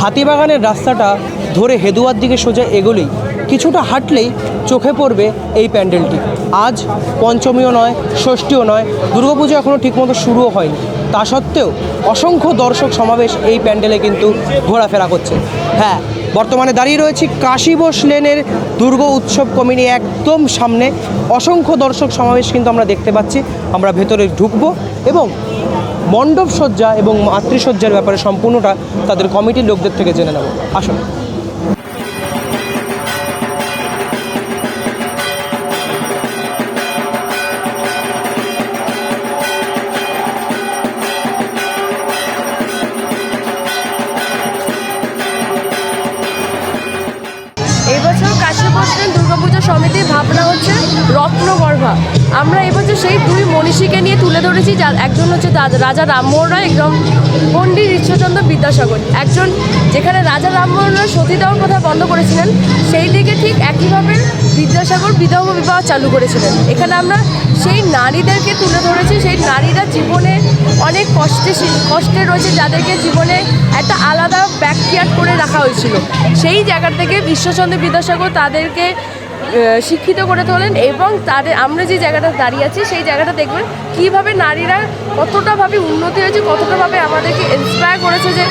হাতিবাগানের রাস্তাটা ধরে হেদুয়ার দিকে সোজা এগোলেই কিছুটা হাঁটলেই চোখে পড়বে এই প্যান্ডেলটি। আজ পঞ্চমীও নয়, ষষ্ঠীও নয়, দুর্গাপুজো এখনও ঠিকমতো শুরুও হয়নি। তা সত্ত্বেও অসংখ্য দর্শক সমাবেশ এই প্যান্ডেলে কিন্তু ঘোরাফেরা করছে। হ্যাঁ বর্তমানে দাঁড়িয়ে রয়েছি কাশীবোস লেনের দুর্গ উৎসব কমিটি একদম সামনে। অসংখ্য দর্শক সমাবেশ কিন্তু আমরা দেখতে পাচ্ছি। আমরা ভেতরে ঢুকবো এবং মণ্ডপ সজ্জা এবং মাতৃসজ্জার ব্যাপারে সম্পূর্ণটা তাদের কমিটির লোকদের থেকে জেনে নেব। আসুন। সমিতির ভাবনা হচ্ছে রত্নগর্ভা। আমরা এবছর সেই দুই মনীষীকে নিয়ে তুলে ধরেছি যার একজন হচ্ছে রাজা রামমোহন রায়, একজন পণ্ডিত ঈশ্বরচন্দ্র বিদ্যাসাগর। একজন যেখানে রাজা রামমোহন রায় সতীদাহ কথা বন্ধ করেছিলেন, সেই দিকে ঠিক একইভাবে বিদ্যাসাগর বিধব বিবাহ চালু করেছিলেন। এখানে আমরা সেই নারীদেরকে তুলে ধরেছি, সেই নারীরা জীবনে অনেক কষ্টে কষ্টে রয়েছে যাদেরকে জীবনে একটা আলাদা ব্যাকয়ার্ড করে রাখা হয়েছিল। সেই জায়গা থেকে বিশ্বচন্দ্র বিদ্যাসাগর তাদেরকে শিক্ষিত করে তোলেন এবং তাদের আমরা যে জায়গাটা দাঁড়িয়ে আছি সেই জায়গাটা দেখবেন কীভাবে নারীরা কতটাভাবে উন্নতি হয়েছে কতটাভাবে আমাদেরকে ইন্সপায়ার করেছে যে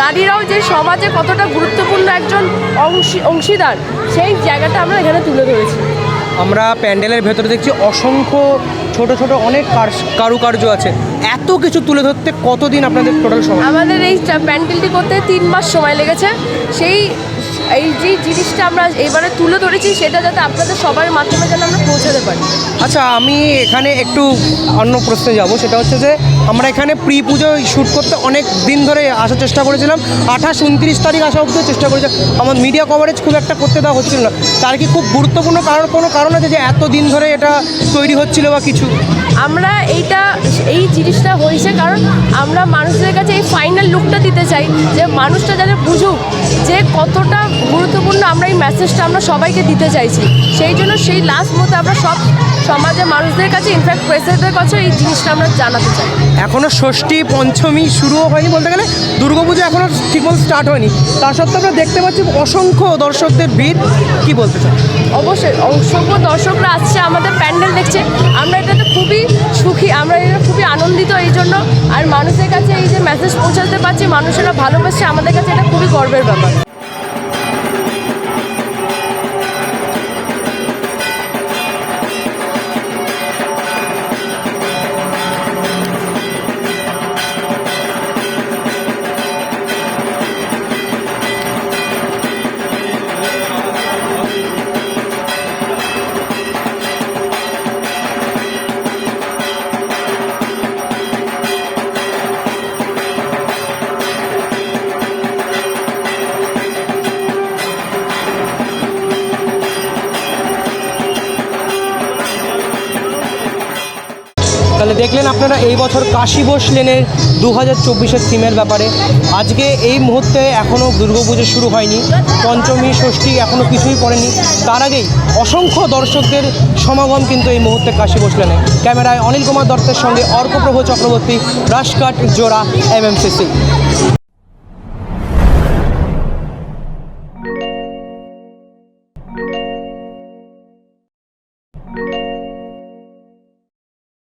নারীরাও যে সমাজে কতটা গুরুত্বপূর্ণ একজন অংশী অংশীদার সেই জায়গাটা আমরা এখানে তুলে ধরেছি। আমরা প্যান্ডেলের ভেতরে দেখছি অসংখ্য ছোট ছোট অনেক কারুকার্য আছে। এত কিছু তুলে ধরতে কতদিন আপনাদের টোটাল সময়? আমাদের এই প্যান্ডেলটি করতে তিন মাস সময় লেগেছে। সেই এই যে জিনিসটা আমরা এবারে তুলে ধরেছি সেটা যাতে আপনাদের সবার মাধ্যমে যেন আমরা পৌঁছাতে পারি। আচ্ছা আমি এখানে একটু অন্য প্রশ্নে যাব। সেটা হচ্ছে যে আমরা এখানে প্রি পুজো শ্যুট করতে অনেক দিন ধরে আসার চেষ্টা করেছিলাম। আঠাশ উনত্রিশ তারিখ আসা অবধি চেষ্টা করেছি। আমার মিডিয়া কভারেজ খুব একটা করতে দেওয়া হচ্ছিল না। তার কি খুব গুরুত্বপূর্ণ কারণ কোনো কারণ আছে যে এত দিন ধরে এটা তৈরি হচ্ছিল বা কিছু? আমরা এইটা এই জিনিসটা হয়েছে কারণ আমরা মানুষদের কাছে এই ফাইনাল লুকটা দিতে চাই যে মানুষটা যাদের বুঝুক যে কতটা গুরুত্বপূর্ণ আমরা এই মেসেজটা আমরা সবাইকে দিতে চাইছি। সেই জন্য সেই লাস্ট মতো আমরা সব সমাজের মানুষদের কাছে ইনফ্যাক্ট প্রেসিডেন্টের কাছে এই জিনিসটা আমরা জানাতে চাই। এখনও ষষ্ঠী পঞ্চমী শুরুও হয়নি বলতে গেলে দুর্গাপুজো এখনও ঠিকমতো স্টার্ট হয়নি। তা সত্ত্বেও আমরা দেখতে পাচ্ছি অসংখ্য দর্শকদের ভিড়। কি বলতে চাই অবশ্যই অসংখ্য দর্শকরা আসছে আমাদের প্যান্ডেল দেখছে। আমরা এটাতে খুবই সুখী আমরা এটা খুবই আনন্দিত এই জন্য। আর মানুষের কাছে এই যে মেসেজ পৌঁছাতে পারছি, মানুষেরা ভালোবাসছে, আমাদের কাছে এটা খুবই গর্বের ব্যাপার। তাহলে দেখলেন আপনারা, এই বছর কাশীবোস লেনের দু হাজার চব্বিশের থিমের ব্যাপারে। আজকে এই মুহূর্তে এখনও দুর্গাপুজো শুরু হয়নি, পঞ্চমী, ষষ্ঠী এখনও কিছুই পড়েনি। তার আগেই অসংখ্য দর্শকদের সমাগম কিন্তু এই মুহূর্তে কাশীবোস লেনে। ক্যামেরায় অনিল কুমার দত্তের সঙ্গে অর্কপ্রভ চক্রবর্তী রাশকাট জোড়া এম এমএমসিসি।